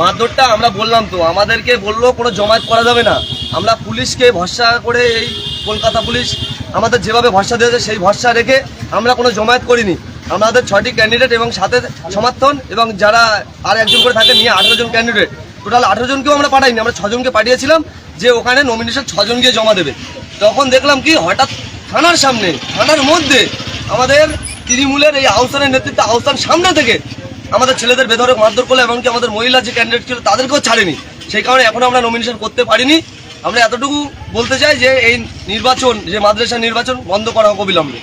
মারধরটা আমরা বললাম তো, আমাদেরকে বলল কোনো জমায়েত করা যাবে না। আমরা পুলিশকে ভরসা করে এই কলকাতা পুলিশ আমাদের যেভাবে ভরসা দিয়েছে সেই ভরসা রেখে আমরা কোনো জমায়েত করিনি। আমাদের ছয়টি ক্যান্ডিডেট এবং সাথে সমর্থন এবং যারা আর একজন করে থাকে নিয়ে আঠেরো জন ক্যান্ডিডেট টোটাল আঠেরো জনকেও আমরা পাঠাইনি, আমরা ছজনকে পাঠিয়েছিলাম যে ওখানে নমিনেশন ছজন গিয়ে জমা দেবে। তখন দেখলাম কি, হঠাৎ থানার সামনে, থানার মধ্যে আমাদের তৃণমূলের এই আহ্বানের নেতৃত্বে আহ্বান সামনে থেকে আমাদের ছেলেদের বেধরক মারধর করল এমনকি আমাদের মহিলা যে ক্যান্ডিডেট ছিল তাদেরকেও ছাড়েনি। সেই কারণে এখনও আমরা নমিনেশন করতে পারিনি। আমরা এতটুকু বলতে চাই যে এই নির্বাচন, যে মাদ্রাসা নির্বাচন বন্ধ করা হোক অবিলম্বে।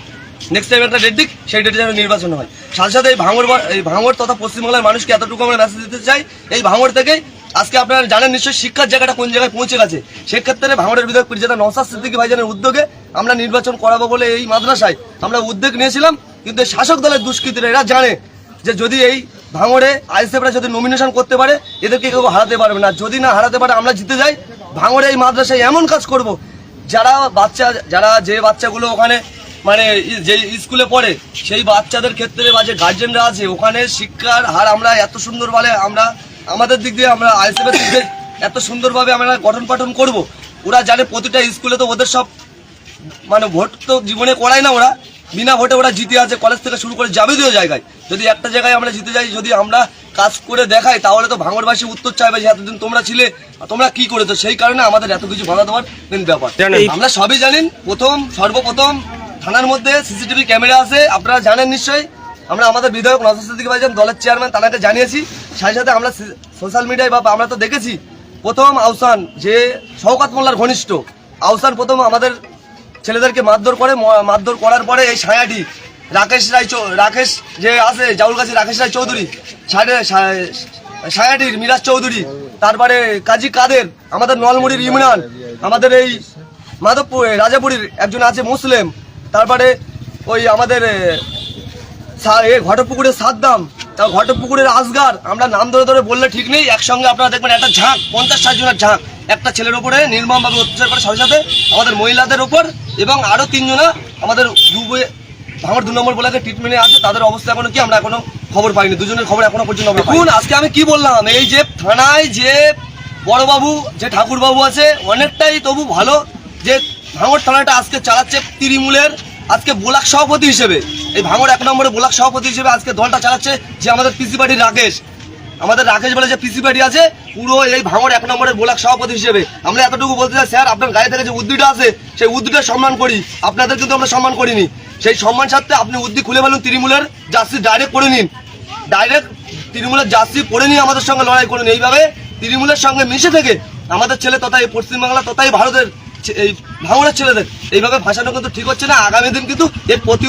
নেক্সট টাইম একটা ডেট দিক, সেই ডেটে যেন নির্বাচন হয়। সাথে সাথে এই ভাঙড় বা- এই ভাঙর তথা পশ্চিমবাংলার মানুষকে এতটুকু আমরা মেসেজ দিতে চাই, এই ভাঙড় থেকে আজকে আপনারা জানেন নিশ্চয়ই শিক্ষার জায়গাটা কোন জায়গায় পৌঁছে গেছে। সেক্ষেত্রে ভাঙড়ের বিধায়ক পরিচালক নসাদ সিদ্দিকী ভাইজানের উদ্যোগে আমরা নির্বাচন করাবো বলে এই মাদ্রাসায় আমরা উদ্যোগ নিয়েছিলাম। কিন্তু শাসক দলের দুষ্কৃতীরা এরা জানে যে যদি এই ভাঙড়ে আইসিএফরা যদি নমিনেশন করতে পারে, এদেরকে কেউ হারাতে পারবে না। যদি না হারাতে পারে, আমরা জিতে যাই। ভাঙড়ে এই মাদ্রাসায় এমন কাজ করব, যারা বাচ্চা, যারা যে বাচ্চাগুলো ওখানে মানে যে স্কুলে পড়ে, সেই বাচ্চাদের ক্ষেত্রে বা যে গার্জেনরা আছে, ওখানে শিক্ষার হার আমরা এত সুন্দর বলে আমরা, আমাদের দিক দিয়ে আমরা আইসিএফের দিক দিয়ে এত সুন্দরভাবে আমরা গঠন পাঠন করব। ওরা জানে প্রতিটা স্কুলে তো ওদের সব মানে ভোট তো জীবনে করায় না ওরা। বিনা ভোটে ওরা জিতে আছে কলেজ থেকে শুরু করে যাবতীয় জায়গায়। যদি একটা জায়গায় আমরা জিতে যাই যদি আমরা কাজ করে দেখাই তাহলে তো ভাঙড়বাসী উত্তর চাইবে যে এতদিন তোমরা ছিলে তোমরা কি করেছ? সেই কারণে আমাদের এত কিছু বাধা দেওয়ার মেন ব্যাপার। আমরা সবই জানেন প্রথম সর্বপ্রথম থানার মধ্যে সিসিটিভি ক্যামেরা আছে আপনারা জানেন নিশ্চয়ই। আমরা আমাদের বিধায়ক নজর সিদ্দিকী ভাইজান দলের চেয়ারম্যান তাকে জানিয়েছি। সাথে সাথে আমরা সোশ্যাল মিডিয়ায় বা আমরা তো দেখেছি প্রথম আহসান যে শওকাত মোল্লার ঘনিষ্ঠ আহসান প্রথম আমাদের ছেলেদেরকে মারধর করে মারধর করার পরে এই ছায়াটি রাকেশ রায় রাকেশ যে আছে জাউলগাছি রাকেশ রায় চৌধুরী। সাড়ে- সা- ছায়াটির মিরাজ চৌধুরী। তারপরে কাজী কাদের, আমাদের নলমুড়ির ইমরান, আমাদের এই মাধবপুর রাজাপুরীর একজন আছে মুসলিম। তারপরে ওই আমাদের ঘটপুকুরের সাদ্দাম তা ঘটপুকুরের আসগার আমরা নাম ধরে ধরে বললে ঠিক নেই, একসঙ্গে আপনারা দেখবেন একটা ঝাঁক, পঞ্চাশ ষাট জনের ঝাঁক। একটা ছেলের উপরে নির্মমভাবে অত্যাচার করে সাথে সাথে আমাদের মহিলাদের উপর এবং আরও তিনজনা আমাদের দুবে ভাঙর দু নম্বর বলাকে ট্রিটমেন্টে আছে তাদের অবস্থা এখনও কি আমরা এখনও খবর পাইনি। দুজনের খবর এখনও পর্যন্ত আমরা দেখুন আজকে আমি কি বললাম? এই যে থানায় যে বড়বাবু যে ঠাকুরবাবু আছে অনেকটাই তবু ভালো যে ভাঙর থানাটা আজকে চালাচ্ছে তৃণমূলের আজকে ব্লক সভাপতি হিসেবে। এই ভাঙর এক নম্বরে ব্লক সভাপতি হিসেবে আজকে দলটা চালাচ্ছে যে আমাদের পিসি পার্টির রাকেশ। আমাদের রাকেশ বলে যে পিসি পার্টি আছে, পুরো এই ভাঙর এক নম্বরের ব্লক সভাপতি হিসেবে। আমরা এতটুকু বলতে চাই, স্যার, আপনার গায়ে থেকে যে উদ্যোগটা আছে, সেই উদ্যোগের সম্মান করি। আপনাদের কিন্তু আমরা সম্মান করিনি। সেই সম্মান সাথে আপনি উদ্যোগ খুলে ফেলুন তৃণমূলের জার্সি ডাইরেক্ট করে নিন। ডাইরেক্ট তৃণমূলের জার্সি পরে নিয়ে আমাদের সঙ্গে লড়াই করুন। এইভাবে তৃণমূলের সঙ্গে মিশে থেকে আমাদের ছেলে তথা এই পশ্চিমবাংলা তথা এই ভারতের এই ভাঙনের ছেলেদের এইভাবে ভাষানো কিন্তু ঠিক হচ্ছে না। আগামী দিন কিন্তু এর প্রতি